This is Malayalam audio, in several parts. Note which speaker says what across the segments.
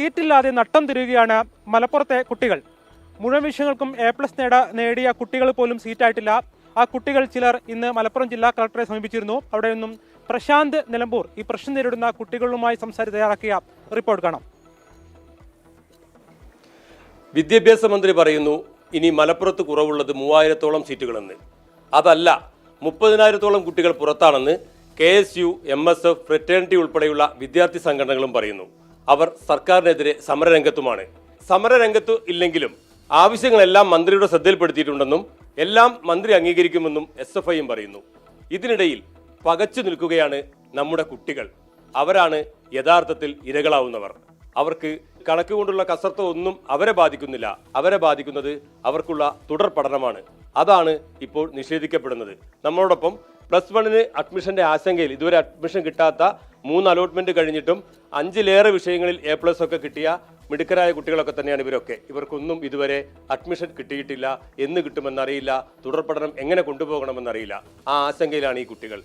Speaker 1: സീറ്റില്ലാതെ നട്ടം തിരിയുകയാണ് മലപ്പുറത്തെ കുട്ടികൾ. മുഴുവൻ വിഷയങ്ങൾക്കും എ പ്ലസ് നേട നേടിയ കുട്ടികൾ പോലും സീറ്റായിട്ടില്ല ആ കുട്ടികൾ ചിലർ ഇന്ന് മലപ്പുറം ജില്ലാ കളക്ടറെ സമീപിച്ചിരുന്നു. അവിടെ നിന്നും പ്രശാന്ത് നിലമ്പൂർ ഈ പ്രശ്നം നേരിടുന്ന കുട്ടികളുമായി സംസാരിച്ച് തയ്യാറാക്കിയ റിപ്പോർട്ട് കാണാം.
Speaker 2: വിദ്യാഭ്യാസ മന്ത്രി പറയുന്നു ഇനി മലപ്പുറത്ത് കുറവുള്ളത് മൂവായിരത്തോളം സീറ്റുകളെന്ന്. അതല്ല മുപ്പതിനായിരത്തോളം കുട്ടികൾ പുറത്താണെന്ന് K S U M S F fraternity ഉൾപ്പെടെയുള്ള വിദ്യാർത്ഥി സംഘടനകളും പറയുന്നു. അവർ സർക്കാരിനെതിരെ സമരരംഗത്തുമാണ്. സമരരംഗത്തു ഇല്ലെങ്കിലും ആവശ്യങ്ങളെല്ലാം മന്ത്രിയുടെ ശ്രദ്ധയിൽപ്പെടുത്തിയിട്ടുണ്ടെന്നും എല്ലാം മന്ത്രി അംഗീകരിക്കുമെന്നും എസ് എഫ് ഐയും പറയുന്നു. ഇതിനിടയിൽ പകച്ചു നിൽക്കുകയാണ് നമ്മുടെ കുട്ടികൾ. അവരാണ് യഥാർത്ഥത്തിൽ ഇരകളാവുന്നവർ. അവർക്ക് കണക്ക് കൊണ്ടുള്ള അവരെ ബാധിക്കുന്നില്ല. അവരെ ബാധിക്കുന്നത് അവർക്കുള്ള തുടർ പഠനമാണ്. അതാണ് ഇപ്പോൾ നിഷേധിക്കപ്പെടുന്നത്. നമ്മളോടൊപ്പം പ്ലസ് വണ്ണിന് അഡ്മിഷന്റെ ആശങ്കയിൽ ഇതുവരെ അഡ്മിഷൻ കിട്ടാത്ത മൂന്ന് അലോട്ട്മെന്റ് കഴിഞ്ഞിട്ടും അഞ്ചിലേറെ വിഷയങ്ങളിൽ എ പ്ലസ് ഒക്കെ കിട്ടിയ മിടുക്കരായ കുട്ടികളൊക്കെ തന്നെയാണ് ഇവരൊക്കെ. ഇവർക്കൊന്നും ഇതുവരെ അഡ്മിഷൻ കിട്ടിയിട്ടില്ല. എന്ന് കിട്ടുമെന്നറിയില്ല. തുടർ പഠനം എങ്ങനെ കൊണ്ടുപോകണമെന്നറിയില്ല. ആ ആശങ്കയിലാണ് ഈ കുട്ടികൾ.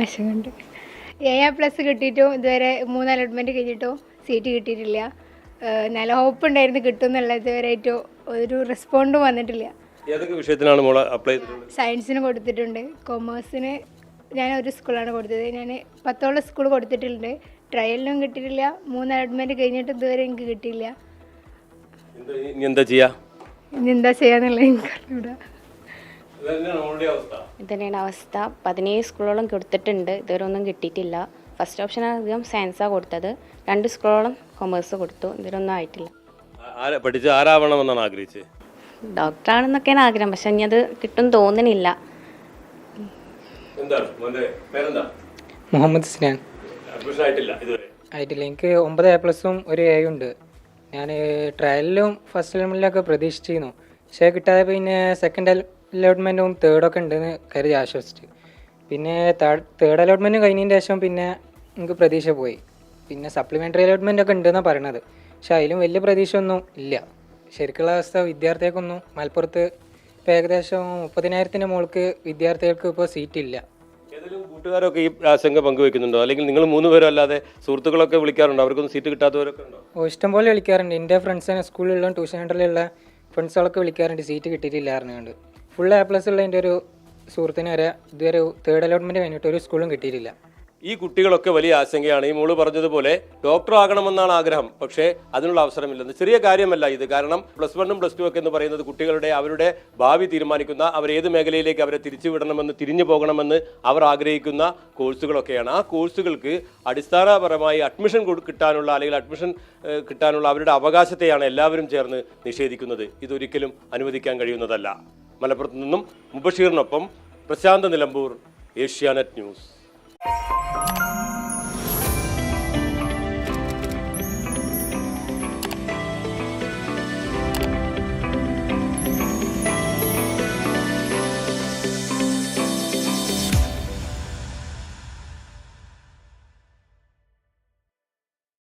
Speaker 3: ആശങ്കയുണ്ട്. എ പ്ലസ് കിട്ടിയിട്ടും ഇതുവരെ മൂന്ന് അലോട്ട്മെന്റ് കഴിഞ്ഞിട്ടും സീറ്റ് കിട്ടിയിട്ടില്ല. നല്ല ഹോപ്പ് ഉണ്ടായിരുന്നു കിട്ടും എന്നുള്ള ഇതുവരെയായിട്ടും ഒരു റെസ്പോണ്ടും വന്നിട്ടില്ല.
Speaker 2: ഏതൊക്കെ വിഷയത്തിനാണ് മോളെ അപ്ലൈ ചെയ്തിട്ടുള്ളത്?
Speaker 3: സയൻസിന് കൊടുത്തിട്ടുണ്ട്. കൊമേഴ്സിന് ഞാൻ ഒരു സ്കൂളാണ് കൊടുത്തത്. ഞാൻ പത്തോളം സ്കൂൾ കൊടുത്തിട്ടുണ്ട്. ട്രയലിനും കിട്ടിയിട്ടില്ല. മൂന്ന് അഡ്മിറ്റ് കഴിഞ്ഞിട്ട് ഇതുവരെ എനിക്ക് കിട്ടിയില്ല.
Speaker 2: എന്താ ഇനി എന്താ ചെയ്യാ?
Speaker 3: ഇനി എന്താ എനിക്കറിയൂടാ
Speaker 2: മോളുടെ അവസ്ഥ?
Speaker 4: ഇതന്നെയാണ് അവസ്ഥ. പതിനേഴ് സ്കൂളോളം കൊടുത്തിട്ടുണ്ട്. ഇതുവരെ ഒന്നും കിട്ടിയിട്ടില്ല. ഫസ്റ്റ് ഓപ്ഷൻ അധികം സയൻസാണ് കൊടുത്തത്. രണ്ട് സ്കൂളോളം കൊമേഴ്സ് കൊടുത്തു. ഇതുവരെ ഒന്നും ആയിട്ടില്ല.
Speaker 2: ആ- ആരാ പഠിച്ച് ആരാവണമെന്നാണ് ആഗ്രഹിച്ചത്?
Speaker 4: ഡോക്ടറാണെന്നൊക്കെയാണ് ആഗ്രഹം. പക്ഷെ ഇനി അത് കിട്ടും തോന്നണില്ല.
Speaker 2: എന്താണ്? മോന്റെ പേരെന്താ?
Speaker 5: മുഹമ്മദ് സ്നാൻ.
Speaker 2: ആയിട്ടില്ല
Speaker 5: എനിക്ക് ഒമ്പത് എ പ്ലസും ഒരു എ ഉണ്ട് ഞാൻ ട്രയലിലും ഫസ്റ്റ് അലോട്ട്മെന്റിലൊക്കെ പ്രതീക്ഷിച്ചിരുന്നു. പക്ഷേ കിട്ടാതെ പിന്നെ സെക്കൻഡ് അലോട്ട്മെന്റും തേർഡൊക്കെ ഉണ്ടെന്ന് കരുതി ആശ്വസിച്ചു. പിന്നെ തേർഡ് അലോട്ട്മെന്റ് കഴിഞ്ഞതിന് ശേഷം പിന്നെ എനിക്ക് പ്രതീക്ഷ പോയി. പിന്നെ സപ്ലിമെന്ററി അലോട്ട്മെന്റ് ഒക്കെ ഉണ്ടെന്നാണ് പറയണത്. പക്ഷെ അതിലും വലിയ പ്രതീക്ഷ ഒന്നും ഇല്ല. ശരിക്കുള്ള അവസ്ഥ വിദ്യാർത്ഥികൾക്കൊന്നും മലപ്പുറത്ത് ഇപ്പോൾ ഏകദേശം മുപ്പതിനായിരത്തിന് മുകൾക്ക് വിദ്യാർത്ഥികൾക്ക് ഇപ്പോൾ സീറ്റില്ല.
Speaker 2: ഏതെങ്കിലും കൂട്ടുകാരൊക്കെ ഈ ആശങ്ക പങ്കുവെക്കുന്നുണ്ടോ? അല്ലെങ്കിൽ നിങ്ങൾ മൂന്ന് പേരും അല്ലാതെ സുഹൃത്തുക്കളൊക്കെ വിളിക്കാറുണ്ടോ? അവർക്കൊന്നും സീറ്റ് കിട്ടാത്തവരൊക്കെ ഉണ്ടോ?
Speaker 5: ഓ ഇഷ്ടം പോലെ വിളിക്കാറുണ്ട്. എന്റെ ഫ്രണ്ട്സിനെ സ്കൂളിലുള്ള ട്യൂഷൻ സെന്ററിലുള്ള ഫ്രണ്ട്സുകളൊക്കെ വിളിക്കാറുണ്ട്. സീറ്റ് കിട്ടിയിട്ടില്ല അറിഞ്ഞുകൊണ്ട് ഫുൾ എ പ്ലസ് ഉള്ള എന്റെ ഒരു സുഹൃത്തിന് വരെ ഇതുവരെ തേർഡ് അലോട്ട്മെന്റ് കഴിഞ്ഞിട്ട് ഒരു സ്കൂളും കിട്ടിയിട്ടില്ല.
Speaker 2: ഈ കുട്ടികളൊക്കെ വലിയ ആശങ്കയാണ്. ഈ മോൾ പറഞ്ഞതുപോലെ ഡോക്ടർ ആകണമെന്നാണ് ആഗ്രഹം. പക്ഷേ അതിനുള്ള അവസരമില്ലെന്ന്. ചെറിയ കാര്യമല്ല ഇത്. കാരണം പ്ലസ് വണ്ണും പ്ലസ് ടു ഒക്കെ എന്ന് പറയുന്നത് കുട്ടികളുടെ അവരുടെ ഭാവി തീരുമാനിക്കുന്ന അവർ ഏത് മേഖലയിലേക്ക് അവരെ തിരിച്ചുവിടണമെന്ന് തിരിഞ്ഞു പോകണമെന്ന് അവർ ആഗ്രഹിക്കുന്ന കോഴ്സുകളൊക്കെയാണ്. ആ കോഴ്സുകൾക്ക് അടിസ്ഥാനപരമായി അഡ്മിഷൻ കൊടു- കിട്ടാനുള്ള അല്ലെങ്കിൽ അഡ്മിഷൻ കിട്ടാനുള്ള അവരുടെ അവകാശത്തെയാണ് എല്ലാവരും ചേർന്ന് നിഷേധിക്കുന്നത്. ഇതൊരിക്കലും അനുവദിക്കാൻ കഴിയുന്നതല്ല. മലപ്പുറത്ത് നിന്നും മുബഷീറിനൊപ്പം Prashant Nilambur Asianet news. Thank you.